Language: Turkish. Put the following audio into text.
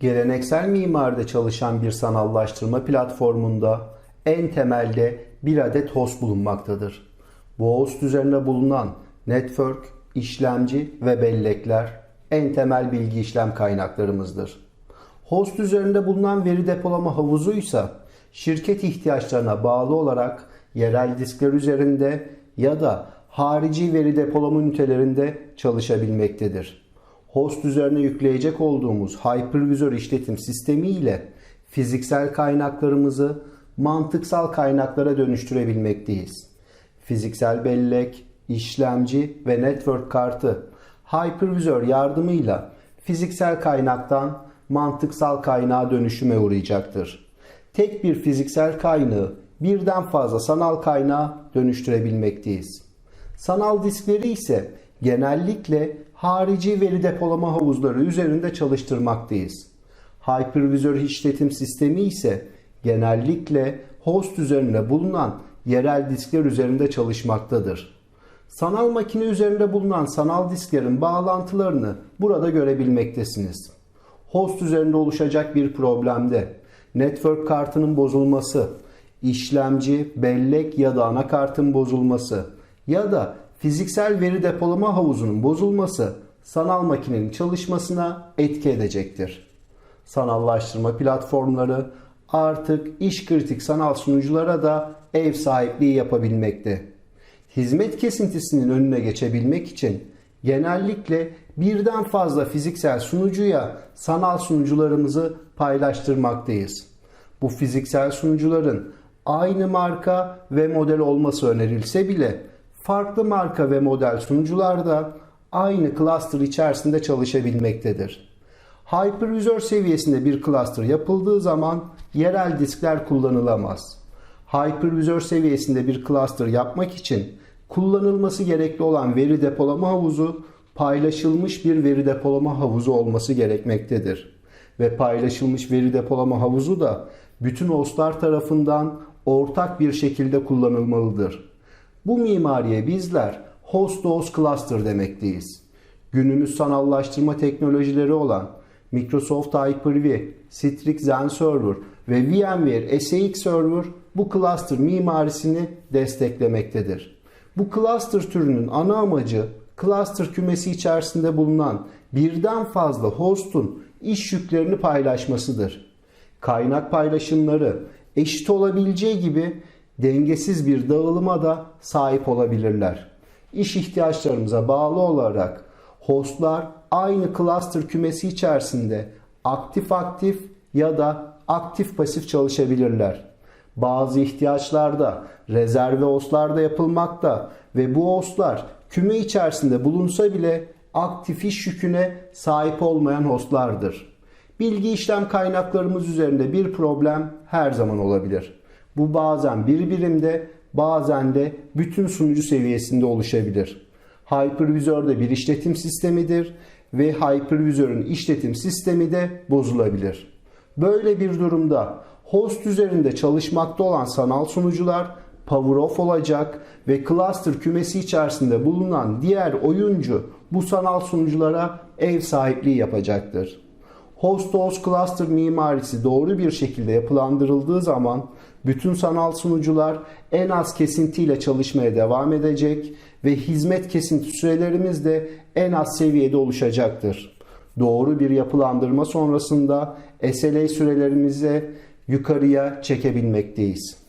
Geleneksel mimaride çalışan bir sanallaştırma platformunda en temelde bir adet host bulunmaktadır. Bu host üzerinde bulunan network, işlemci ve bellekler en temel bilgi işlem kaynaklarımızdır. Host üzerinde bulunan veri depolama havuzu ise şirket ihtiyaçlarına bağlı olarak yerel diskler üzerinde ya da harici veri depolama ünitelerinde çalışabilmektedir. Host üzerine yükleyecek olduğumuz hypervizör işletim sistemi ile fiziksel kaynaklarımızı mantıksal kaynaklara dönüştürebilmekteyiz. Fiziksel bellek, işlemci ve network kartı hypervizör yardımıyla fiziksel kaynaktan mantıksal kaynağa dönüşüme uğrayacaktır. Tek bir fiziksel kaynağı birden fazla sanal kaynağa dönüştürebilmekteyiz. Sanal diskleri ise genellikle harici veri depolama havuzları üzerinde çalıştırmaktayız. Hypervizör işletim sistemi ise genellikle host üzerinde bulunan yerel diskler üzerinde çalışmaktadır. Sanal makine üzerinde bulunan sanal disklerin bağlantılarını burada görebilmektesiniz. Host üzerinde oluşacak bir problemde network kartının bozulması, işlemci, bellek ya da anakartın bozulması ya da fiziksel veri depolama havuzunun bozulması sanal makinenin çalışmasına etki edecektir. Sanallaştırma platformları artık iş kritik sanal sunuculara da ev sahipliği yapabilmekte. Hizmet kesintisinin önüne geçebilmek için genellikle birden fazla fiziksel sunucuya sanal sunucularımızı paylaştırmaktayız. Bu fiziksel sunucuların aynı marka ve model olması önerilse bile farklı marka ve model sunucular da aynı cluster içerisinde çalışabilmektedir. Hypervisör seviyesinde bir cluster yapıldığı zaman yerel diskler kullanılamaz. Hypervisör seviyesinde bir cluster yapmak için kullanılması gerekli olan veri depolama havuzu paylaşılmış bir veri depolama havuzu olması gerekmektedir. Ve paylaşılmış veri depolama havuzu da bütün hostlar tarafından ortak bir şekilde kullanılmalıdır. Bu mimariye bizler host host cluster demekteyiz. Günümüz sanallaştırma teknolojileri olan Microsoft Hyper-V, Citrix Zen Server ve VMware SAX Server bu cluster mimarisini desteklemektedir. Bu cluster türünün ana amacı cluster kümesi içerisinde bulunan birden fazla hostun iş yüklerini paylaşmasıdır. Kaynak paylaşımları eşit olabileceği gibi dengesiz bir dağılıma da sahip olabilirler. İş ihtiyaçlarımıza bağlı olarak hostlar aynı cluster kümesi içerisinde aktif aktif ya da aktif pasif çalışabilirler. Bazı ihtiyaçlarda rezerve hostlar da yapılmakta ve bu hostlar küme içerisinde bulunsa bile aktif iş yüküne sahip olmayan hostlardır. Bilgi işlem kaynaklarımız üzerinde bir problem her zaman olabilir. Bu bazen bir birimde bazen de bütün sunucu seviyesinde oluşabilir. Hypervisör de bir işletim sistemidir ve hypervisörün işletim sistemi de bozulabilir. Böyle bir durumda host üzerinde çalışmakta olan sanal sunucular power off olacak ve cluster kümesi içerisinde bulunan diğer oyuncu bu sanal sunuculara ev sahipliği yapacaktır. Host to host cluster mimarisi doğru bir şekilde yapılandırıldığı zaman bütün sanal sunucular en az kesintiyle çalışmaya devam edecek ve hizmet kesinti sürelerimiz de en az seviyede oluşacaktır. Doğru bir yapılandırma sonrasında SLA sürelerimizi yukarıya çekebilmekteyiz.